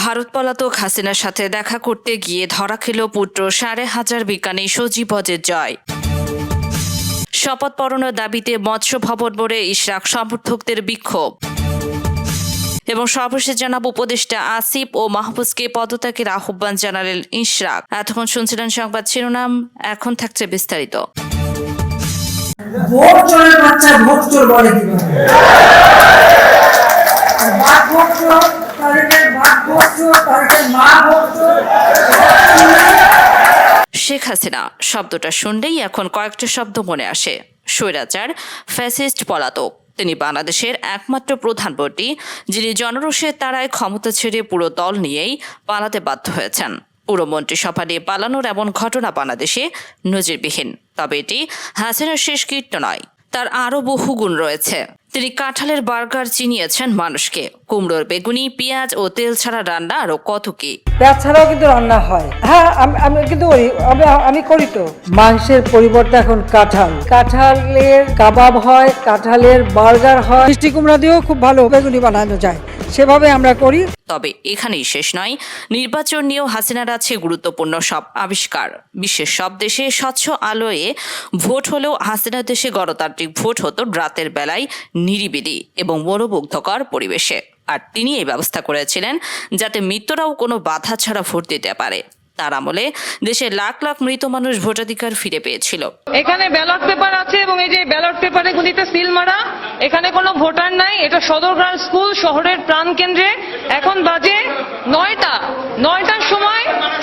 ভারত পলাতক হাসিনার সাথে দেখা করতে গিয়ে ধরা খেল পুত্র সাড়ে হাজার বিজ্ঞানী সজীবজের জয়। শপথ পড়ানোর দাবিতে মৎস্য ভবন মোড়ে ইশরাক সমর্থকদের বিক্ষোভ। এবং সর্বশেষ জানাব উপদেষ্টা আসিফ ও মাহফুজকে পদত্যাগের আহ্বান জানালেন ইশরাক। এতক্ষণ শুনছিলেন সংবাদ শিরোনাম, এখন থাকছে বিস্তারিত। বাচ্চা শেখ হাসিনা শব্দটা শুনলেই এখন কয়েকটা শব্দ মনে আসে। স্বৈরাচার, ফ্যাসিস্ট পলাতক, তিনি বাংলাদেশের একমাত্র প্রধানমন্ত্রী, যিনি জনরোষের তারায় ক্ষমতা ছেড়ে পুরো দল নিয়েই পালাতে বাধ্য হয়েছেন। পুরো মন্ত্রিসভা নিয়ে পালানোর এমন ঘটনা বাংলাদেশে নজিরবিহীন, তবে এটি হাসিনার শেষ কীর্ত নয়, তার আরও বহু গুণ রয়েছে। তিনি কাঁঠালের বার্গার চিনিয়েছেন মানুষকে। কুমড়োর বেগুনি পেঁয়াজ ও তেল ছাড়া রান্না আরও কত কি? পেঁয়াজ ছাড়াও কিন্তু রান্না হয়। হ্যাঁ আমি কিন্তু আমি আমি করি তো। মাংসের পরিবর্তে এখন কাঁঠাল। কাঁঠালের কাবাব হয় কাঁঠালের বার্গার হয়। মিষ্টি কুমড়া দিয়েও খুব ভালো বেগুনি বানানো যায়। সেভাবে আমরা করি। তবে এখানেই শেষ নয়। নির্বাচন নিয়েও হাসিনার আছে গুরুত্বপূর্ণ সব আবিষ্কার। বিশ্বের সব দেশে স্বচ্ছ আলোয়ে ভোট হলেও হাসিনার দেশে গণতান্ত্রিক ভোট হতো রাতের বেলায়। নিরিবিলি এবং মনোমুগ্ধকর পরিবেশে। আর তিনি এই ব্যবস্থা করেছিলেন যাতে মৃত্যুরাও কোনো বাধা ছাড়া ভোট দিতে পারে। তার আমলে দেশে লাখ লাখ মৃত মানুষ ভোটাধিকার ফিরে পেয়েছিল। এখানে ব্যালট পেপার আছে এবং এই যে ব্যালট পেপারে গুলিতে সিল মারা, এখানে কোনো ভোটার নাই, এটা সদরগ্রাম স্কুল, শহরের প্রাণ কেন্দ্রে। এখন বাজে নয়টা। নয়টার সময়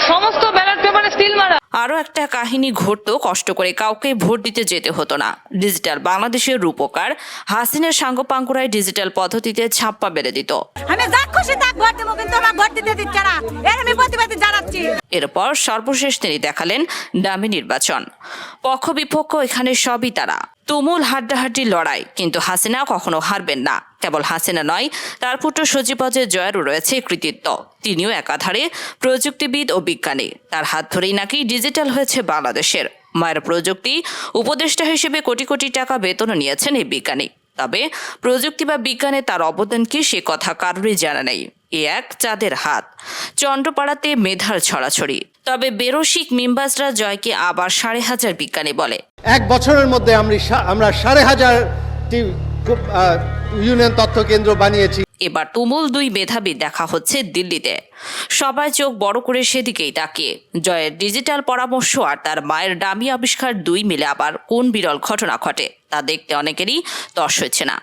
সমস্ত ব্যালট পেপারে সিল মারা। আরও একটা কাহিনী ঘটতো কষ্ট করে কাউকে ভোট দিতে যেতে হতো না। ডিজিটাল বাংলাদেশের রূপকার হাসিনের সাঙ্গপাঙ্কুরায় ডিজিটাল পদ্ধতিতে ছাপ্পা বেড়ে দিত। আমি যা খুশি তা ভোট দেবো কিন্তু আমার ভোট দিতে দিচ্ছে না। এর আমি প্রতিবাদী জানাচ্ছি। এরপর সর্বশেষ তিনি দেখালেন ডামি নির্বাচন। পক্ষ বিপক্ষ এখানে সবই তারা। তুমুল হাড্ডাহাড্ডি লড়াই, কিন্তু হাসিনা কখনো হারবেন না। কেবল হাসিনা নয়, তার পুত্র সজীবজের জয়েরও রয়েছে কৃতিত্ব। তিনিও একাধারে প্রযুক্তিবিদ ও বিজ্ঞানী। তার হাত ধরেই নাকি ডিজিটাল হয়েছে বাংলাদেশের। মায়ের প্রযুক্তি উপদেষ্টা হিসেবে কোটি কোটি টাকা বেতনও নিয়েছেন এই বিজ্ঞানী। তবে প্রযুক্তি বা বিজ্ঞানে তার অবদান কি সে কথা কারোরই জানা নেই। এ এক চাঁদের হাত। চন্দ্রপাড়াতে মেধার ছড়াছড়ি। তবে বেরসিক মিম্বাজরা জয়কে আবার সাড়ে হাজার বিজ্ঞানী বলে। এক বছরের মধ্যে আমরা সাড়ে হাজারটি ইউনিয়ন তথ্য কেন্দ্র বানিয়েছি। এবার তুমুল দুই মেধাবী দেখা হচ্ছে দিল্লিতে। সবাই চোখ বড় করে সেদিকেই তাকিয়ে। জয়ের ডিজিটাল পরামর্শ আর তার মায়ের ডামি আবিষ্কার দুই মিলে আবার কোন বিরল ঘটনা ঘটে তা দেখতে অনেকেরই তস হয়েছে না।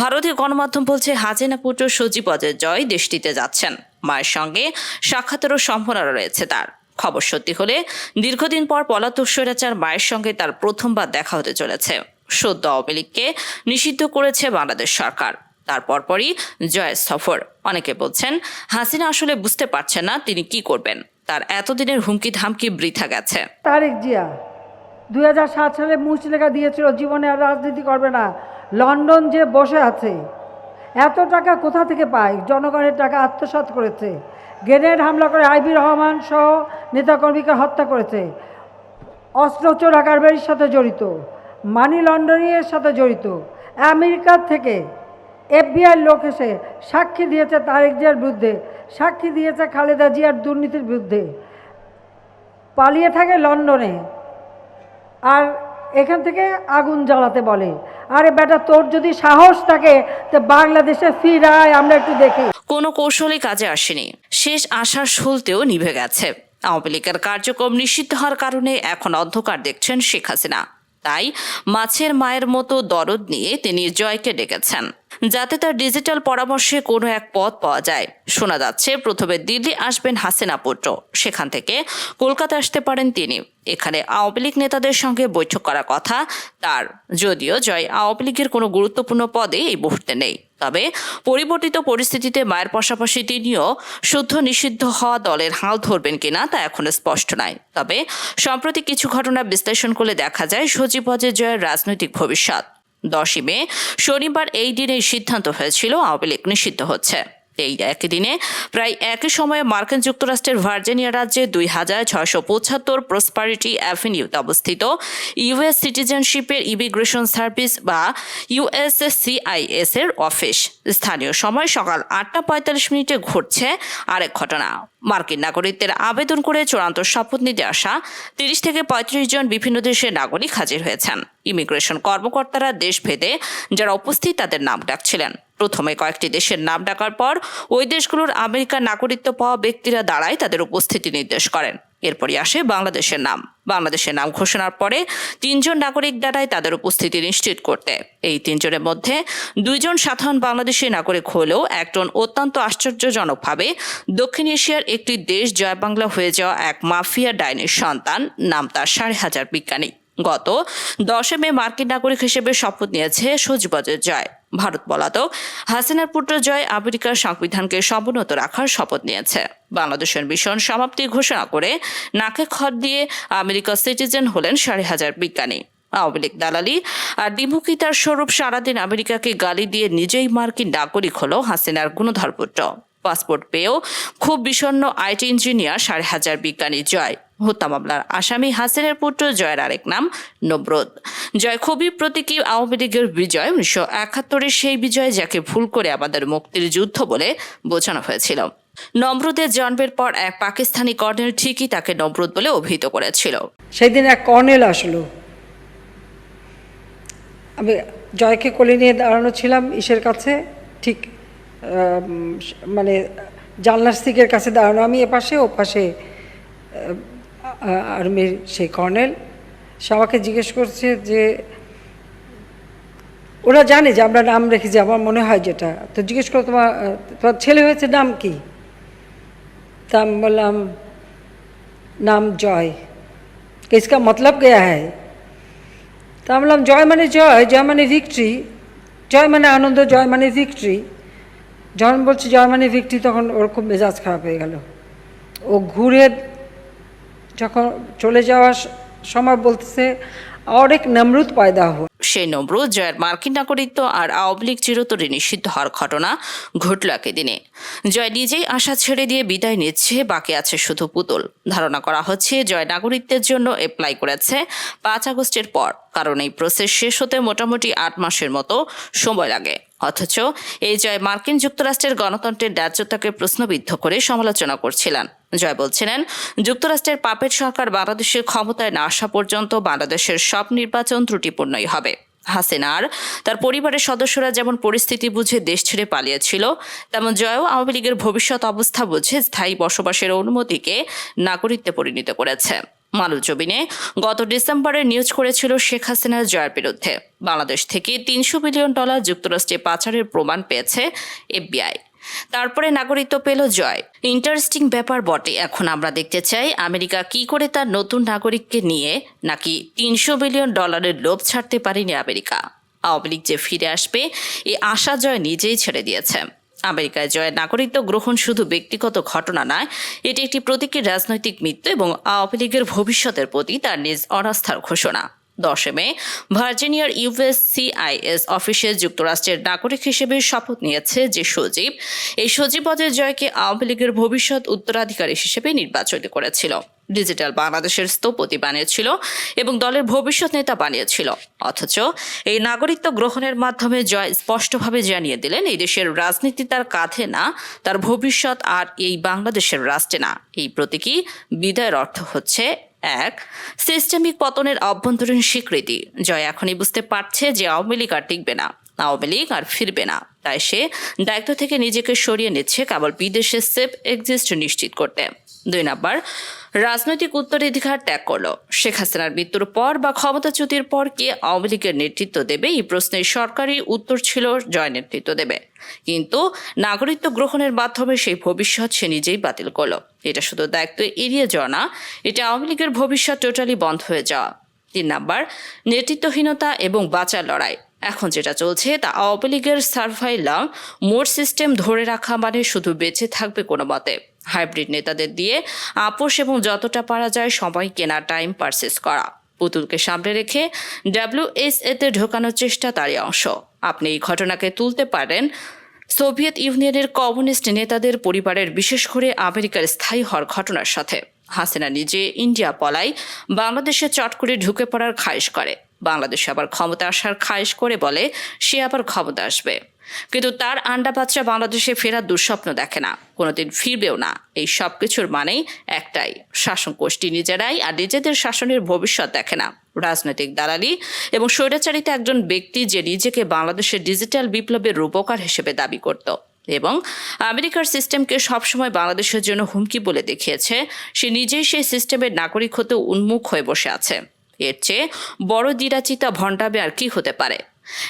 ভারতীয় গণমাধ্যম বলছে হাজেনা পুত্র সজীব অজয় জয় দেশটিতে যাচ্ছেন। মায়ের সঙ্গে সাক্ষাতেরও সম্ভাবনা রয়েছে তার। খবর সত্যি হলে দীর্ঘদিন পর পলাতক স্বৈরাচার মায়ের সঙ্গে তার প্রথমবার দেখা হতে চলেছে। সদ্য আওয়ামী লীগকে নিষিদ্ধ করেছে বাংলাদেশ সরকার। তার পরপরই জয়ের সফর। অনেকে বলছেন, হাসিনা আসলে বুঝতে পারছেন না তিনি কি করবেন। তার এতদিনের হুমকি ধামকি বৃথা গেছে। তারেক জিয়া, দুই হাজার সাত সালে মুচলেখা দিয়েছিল, জীবনে আর রাজনীতি করবে না। লন্ডন যে বসে আছে, এত টাকা কোথা থেকে পায়? জনগণের টাকা আত্মসাৎ করেছে। গ্রেনেড হামলা করে আইবি রহমান সহ নেতাকর্মীকে হত্যা করেছে। অস্ত্র চোরা কারবারির সাথে জড়িত, মানি লন্ডারিংয়ের সাথে জড়িত। আমেরিকার থেকে এফবিআই লোক এসে সাক্ষী দিয়েছে তারেক জিয়ার বিরুদ্ধে। সাক্ষী দিয়েছে খালেদা জিয়ার দুর্নীতির বিরুদ্ধে। পালিয়ে থাকে লন্ডনে। আর আগুন জ্বালাতে বলে। আরে বেটা, তোর যদি সাহস থাকে, তো বাংলাদেশে ফিরায়, আমরা একটু দেখি। কোনো কৌশলই কাজে আসেনি। শেষ আশার শুলতেও নিভে গেছে। আওয়ামী লীগের কার্যক্রম নিষিদ্ধ হওয়ার কারণে এখন অন্ধকার দেখছেন শেখ হাসিনা। তাই মাছের মায়ের মতো দরদ নিয়ে তিনি জয়কে ডেকেছেন। যাতে তার ডিজিটাল পরামর্শে কোনো এক পথ পাওয়া যায়। শোনা যাচ্ছে, প্রথমে দিল্লি আসবেন হাসিনা পুত্র, সেখান থেকে কলকাতা আসতে পারেন তিনি। এখানে আওয়ামী লীগ নেতাদের সঙ্গে বৈঠক করার কথা তার। যদিও জয় আওয়ামী লীগের কোনো গুরুত্বপূর্ণ পদে এই মুহূর্তে নেই। তবে পরিবর্তিত পরিস্থিতিতে মায়ের পাশাপাশি তিনিও শুদ্ধ নিষিদ্ধ হওয়া দলের হাল ধরবেন কিনা তা এখনও স্পষ্ট নয় তবে সম্প্রতি কিছু ঘটনা বিশ্লেষণ করলে দেখা যায় সজীব অজয় জয়ের রাজনৈতিক ভবিষ্যৎ। দশই মে, শনিবার এই দিনে সিদ্ধান্ত হয়েছিল, আওয়ামী লীগ নিষিদ্ধ হচ্ছে। এই একই দিনে প্রায় একই সময়ে মার্কিন যুক্তরাষ্ট্রের ভার্জিনিয়া রাজ্যে দুই হাজার ছয়শো পঁচাত্তর প্রসপারিটি অ্যাভিনিউতে অবস্থিত ইউএস সিটিজেনশিপের ইমিগ্রেশন সার্ভিস বা ইউএসএসসিআইএস এর অফিস স্থানীয় সময় সকাল আটটা পঁয়তাল্লিশ মিনিটে ঘটছে আরেক ঘটনা। মার্কিন নাগরিকদের আবেদন করে চূড়ান্ত শপথ নিতে আসা তিরিশ থেকে পঁয়ত্রিশ জন বিভিন্ন দেশের নাগরিক হাজির হয়েছেন। ইমিগ্রেশন কর্মকর্তারা দেশ ভেদে যারা উপস্থিত তাদের নাম ডাকছিলেন। প্রথমে কয়েকটি দেশের নাম ডাকার পর ওই দেশগুলোর আমেরিকার নাগরিকত্ব পাওয়া ব্যক্তিরা দাঁড়ায় তাদের উপস্থিতি নির্দেশ করেন। এরপরই আসে বাংলাদেশের নাম। বাংলাদেশের নাম ঘোষণার পরে তিনজন নাগরিক দাঁড়ায় তাদের উপস্থিতি নিশ্চিত করতে। এই তিনজনের মধ্যে দুইজন সাধারণ বাংলাদেশি নাগরিক হলেও একজন অত্যন্ত আশ্চর্যজনকভাবে দক্ষিণ এশিয়ার একটি দেশ জয় বাংলা হয়ে যাওয়া এক মাফিয়া ডাইনির সন্তান, নাম তার সাড়ে হাজার বিজ্ঞানী। গত দশে মে মার্কিন নাগরিক হিসেবে শপথ নিয়েছে সজিবজের জয়। ভারত পলাতক। হাসিনার পুত্র জয় আমেরিকার সংবিধানকে সমুন্নত রাখার শপথ নিয়েছে। বাংলাদেশের মিশন সমাপ্তি ঘোষণা করে নাকে খত দিয়ে আমেরিকা সিটিজেন হলেন সাড়ে হাজার বিজ্ঞানী। আওয়ামী লীগ দালালি আর দ্বিমুখিতার স্বরূপ সারাদিন আমেরিকাকে গালি দিয়ে নিজেই মার্কিন নাগরিক হল হাসিনার গুণধর পুত্র পাসপোর্ট পেয়েও খুব বিষণ্ণ আইটি ইঞ্জিনিয়ার সাড়ে হাজার বিজ্ঞানী জয়। হত্যা মামলার আসামি হাসিনের পুত্র জয়ের আরেক নাম নব্রত জয় খুবই প্রতীকী আওয়ামী লীগের বিজয়। উনিশশো একাত্তরের সেই বিজয় যাকে ভুল করে আমাদের মুক্তির যুদ্ধ বলে বোঝানো হয়েছিল। নমরুদের জন্মের পর এক পাকিস্তানি কর্নেল ঠিকই তাকে নমরুদ বলে অভিহিত করেছিল। সেদিন এক কর্নেল আসলো। আমি জয়কে কোলে নিয়ে দাঁড়ানো ছিলাম ইসের কাছে। ঠিক মানে জানলার স্টিকের কাছে দাঁড়ানো। আমি এপাশে ও পাশে আর্মির সেই কর্নেল সে আমাকে জিজ্ঞেস করছে যে ওরা জানে যে আমরা নাম রেখেছি আমার মনে হয় যেটা তো জিজ্ঞেস করো তোমার আহ, তোমার ছেলে হয়েছে নাম কি তা আমি বললাম নাম জয় कि इसका मतलब क्या है তা আমি বললাম জয় মানে জয় জয় মানে ভিক্টরি জয় মানে আনন্দ জয় মানে ভিক্টরি যখন বলছি জয় মানে ভিক্টরি তখন ওর খুব মেজাজ খারাপ হয়ে গেল ও ঘুরে যখন চলে যাওয়ার সময় বলতেছে আর এক পয়দা হওয়া সেই নমরুদ জয়ের মার্কিন নাগরিকত্ব আর আওয়ামী লীগ চিরতরে নিষিদ্ধ হওয়ার ঘটনা ঘটল দিনে জয় নিজেই আশা ছেড়ে দিয়ে বিদায় নিচ্ছে, বাকি আছে শুধু পুতুল। ধারণা করা হচ্ছে, জয় নাগরিকত্বের জন্য অ্যাপ্লাই করেছে পাঁচ আগস্টের পর। কারণ এই প্রসেস শেষ হতে মোটামুটি আট মাসের মতো সময় লাগে। অথচ এই জয় মার্কিন যুক্তরাষ্ট্রের গণতন্ত্রের ন্যায্যতাকে প্রশ্নবিদ্ধ করে সমালোচনা করছিলেন। জয় বলছিলেন, যুক্তরাষ্ট্রের পাপেট সরকার বাংলাদেশের ক্ষমতায় না আসা পর্যন্ত বাংলাদেশের সব নির্বাচন ত্রুটিপূর্ণই হবে। হাসিনার তার পরিবারের সদস্যরা যেমন পরিস্থিতি বুঝে দেশ ছেড়ে পালিয়েছিল, তেমন জয়ও আওয়ামী লীগের ভবিষ্যৎ অবস্থা বুঝে স্থায়ী বসবাসের অনুমতিকে নাগরিকত্বে পরিণত করেছে। মালুজবিনে গত ডিসেম্বরে নিউজ করেছিল শেখ হাসিনার জয়ের বিরুদ্ধে। বাংলাদেশ থেকে তিনশো মিলিয়ন ডলার যুক্তরাষ্ট্রে পাচারের প্রমাণ পেয়েছে এফবিআই। তারপরে নাগরিকত্ব পেল জয়। ইন্টারেস্টিং ব্যাপার বটে। এখন আমরা দেখতে চাই আমেরিকা কি করে তার নতুন নাগরিককে নিয়ে নাকি তিনশো বিলিয়ন ডলারের লোভ ছাড়তে পারেনি আমেরিকা। আওয়ামী লীগ যে ফিরে আসবে এই আশা জয় নিজেই ছেড়ে দিয়েছে। আমেরিকায় জয়ের নাগরিকত্ব গ্রহণ শুধু ব্যক্তিগত ঘটনা নয়, এটি একটি প্রতীকী রাজনৈতিক মৃত্যু এবং আওয়ামী লীগের ভবিষ্যতের প্রতি তার নিজ অনাস্থার ঘোষণা। দশে মে, ভার্জিনিয়ার ইউএসসিআইএস অফিসে যুক্তরাষ্ট্রের নাগরিক হিসেবে শপথ নিয়েছে যে সজীব এই সজীব পদের জয়কে আওয়ামী লীগের ভবিষ্যৎ উত্তরাধিকারী হিসেবে নির্বাচিত করেছিল। ডিজিটাল বাংলাদেশের স্থপতি বানিয়েছিল এবং দলের ভবিষ্যৎ নেতা বানিয়েছিল। অথচ এই নাগরিকত্ব গ্রহণের মাধ্যমে জয় স্পষ্টভাবে জানিয়ে দিলেন, এই দেশের রাজনীতি তার কাঁধে না, তার ভবিষ্যৎ আর এই বাংলাদেশের রাষ্ট্রে না। এই প্রতীকী বিদায়ের অর্থ হচ্ছে এক, সিস্টেমিক পতনের অভ্যন্তরীণ স্বীকৃতি। জয় এখনই বুঝতে পারছে যে আওয়ামী লীগ আর টিকবে না। আওয়ামী লীগ আর ফিরবে না। তাই সে দায়িত্ব থেকে নিজেকে সরিয়ে নিচ্ছে কেবল বিদেশে সেফ এক্সিস্ট নিশ্চিত করতে। দুই নাম্বার, রাজনৈতিক উত্তরাধিকার ত্যাগ করল। শেখ হাসিনার মৃত্যুর পর বা ক্ষমতাচ্যুতির পর কে আওয়ামী লীগের নেতৃত্ব দেবে এই প্রশ্নের সরকারি উত্তর ছিল জয় নেতৃত্ব দেবে। কিন্তু নাগরিকত্ব গ্রহণের মাধ্যমে সেই ভবিষ্যৎ সে নিজেই বাতিল করল। এটা শুধু দায়িত্ব এড়িয়ে যাওয়া না, এটা আওয়ামী লীগের ভবিষ্যৎ টোটালি বন্ধ হয়ে যাওয়া। তিন নাম্বার, নেতৃত্বহীনতা এবং বাঁচার লড়াই। এখন যেটা চলছে, তা আওয়ামী লীগের সার্ভাইলাম মোড সিস্টেম ধরে রাখা মানে শুধু বেঁচে থাকবে কোনো মতে। হাইব্রিড নেতাদের দিয়ে আপোষ এবং যতটা পারা যায় সময় কেনা টাইম পারচেস করা। পুতুলকে সামনে রেখে ডাব্লিউএস এতে ঢোকানোর চেষ্টা তারই অংশ। আপনি এই ঘটনাকে তুলতে পারেন সোভিয়েত ইউনিয়নের কমিউনিস্ট নেতাদের পরিবারের, বিশেষ করে আমেরিকার স্থায়ী হওয়ার ঘটনার সাথে। হাসিনা নিজে ইন্ডিয়া পলাই বাংলাদেশে চট করে ঢুকে পড়ার খায়েশ করে। বাংলাদেশে আবার ক্ষমতা আসার খায়েশ করে বলে সে আবার ক্ষমতা আসবে। কিন্তু তার আন্ডা বাচ্চা বাংলাদেশে ফেরার দুঃস্বপ্ন দেখে না। কোনোদিন ফিরবেও না। এই সব কিছুর মানেই একটাই শাসন গোষ্ঠী নিজেরাই আর নিজেদের শাসনের ভবিষ্যৎ দেখে না। রাজনৈতিক দালালি এবং স্বৈরাচারিত একজন ব্যক্তি যে নিজেকে বাংলাদেশের ডিজিটাল বিপ্লবের রূপকার হিসেবে দাবি করত এবং আমেরিকার সিস্টেমকে সবসময় বাংলাদেশের জন্য হুমকি বলে দেখিয়েছে, সে নিজেই সেই সিস্টেমের নাগরিক হতে উন্মুখ হয়ে বসে আছে। এর চেয়ে বড় দিরাচিতা ভণ্ডাবে আর কি হতে পারে?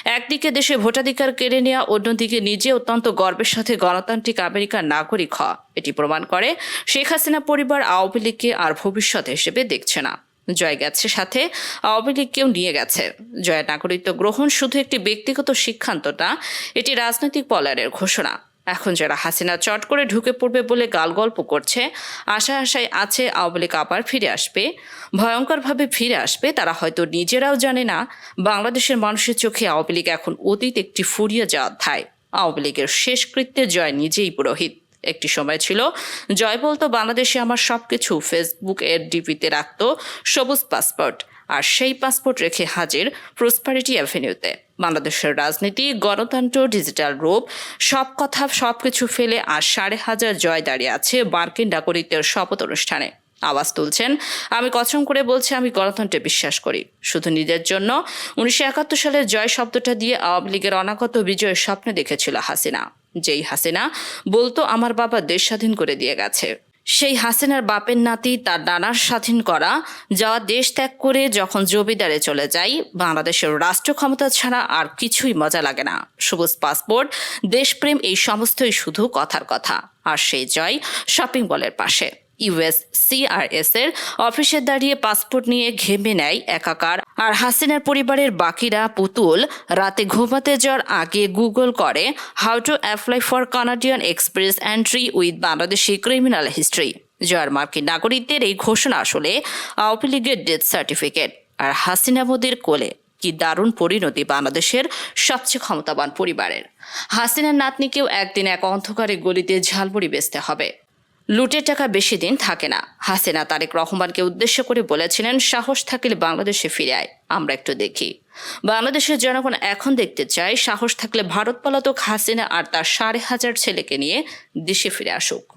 একদিকে দেশে ভোটাধিকার কেড়ে নেওয়া অন্যদিকে নিজে অত্যন্ত গর্বের সাথে গণতান্ত্রিক আমেরিকার নাগরিক হওয়া। এটি প্রমাণ করে শেখ হাসিনা পরিবার আওয়ামী লীগকে আর ভবিষ্যৎ হিসেবে দেখছে না। জয় গেছে সাথে, আওয়ামী লীগকেও নিয়ে গেছে। জয়ের নাগরিকত্ব গ্রহণ শুধু একটি ব্যক্তিগত সিদ্ধান্ত না, এটি রাজনৈতিক পলায়নের ঘোষণা। এখন যারা হাসিনা চট করে ঢুকে পড়বে বলে গাল গল্প করছে। আশা আশায় আছে আওয়ামী লীগ আবার ফিরে আসবে। ভয়ঙ্করভাবে ফিরে আসবে, তারা হয়তো নিজেরাও জানে না। বাংলাদেশের মানুষের চোখে আওয়ামী লীগ এখন অতীত একটি ফুরিয়ে যাওয়া অধ্যায়। আওয়ামী লীগের শেষকৃত্যে জয় নিজেই পুরোহিত। একটি সময় ছিল, জয় বলতো, বাংলাদেশে আমার সবকিছু ফেসবুক এর ডিপিতে রাখত সবুজ পাসপোর্ট। আর সেই পাসপোর্ট রেখে হাজির প্রসপারিটি অ্যাভিনিউতে বাংলাদেশের রাজনীতি, গণতন্ত্র ডিজিটাল রূপ সব কথা সব কিছু ফেলে আর সাড়ে হাজার জয় দাঁড়িয়ে আছে মার্কিন নাগরিকদের শপথ অনুষ্ঠানে। আওয়াজ তুলছেন, আমি কসম করে বলছি, আমি গণতন্ত্রে বিশ্বাস করি। শুধু নিজের জন্য, উনিশশো একাত্তর সালের জয় শব্দটা দিয়ে আওয়ামী লীগের অনাগত বিজয়ের স্বপ্ন দেখেছিল হাসিনা। যেই হাসিনা বলতো, আমার বাবা দেশ স্বাধীন করে দিয়ে গেছে। সেই হাসিনার বাপের নাতি তার নানার স্বাধীন করা যাওয়া দেশ ত্যাগ করে যখন জমিদারে চলে যাই বাংলাদেশের রাষ্ট্র ক্ষমতা ছাড়া আর কিছুই মজা লাগে না। সবুজ পাসপোর্ট, দেশপ্রেম, এই সমস্তই শুধু কথার কথা। আর সেই জয় শপিং মলের পাশে। ইউএস সিআরএস এর অফিসে দাঁড়িয়ে পাসপোর্ট নিয়ে ঘেমে নেয় একাকার আর হাসিনার পরিবারের বাকিরা পুতুল রাতে ঘুমাতে যাওয়ার আগে গুগল করে how to apply for Canadian express entry with Bangladeshi criminal history. যার মার্কিন নাগরিকদের এই ঘোষণা আসলে আওয়ামী লীগের ডেথ সার্টিফিকেট। আর হাসিনা মোদির কোলে কি দারুণ পরিণতি বাংলাদেশের সবচেয়ে ক্ষমতাবান পরিবারের? হাসিনার নাতনিকেও একদিন এক অন্ধকারে গলিতে ঝালমুড়ি বেচতে হবে। লুটের টাকা বেশি দিন থাকে না। হাসিনা তারেক রহমানকে উদ্দেশ্য করে বলেছিলেন, সাহস থাকলে বাংলাদেশে ফিরে আয়, আমরা একটু দেখি। বাংলাদেশের জনগণ এখন দেখতে চায়, সাহস থাকলে ভারত পলাতক হাসিনা আর তার সাড়ে হাজার ছেলেকে নিয়ে দেশে ফিরে আসুক।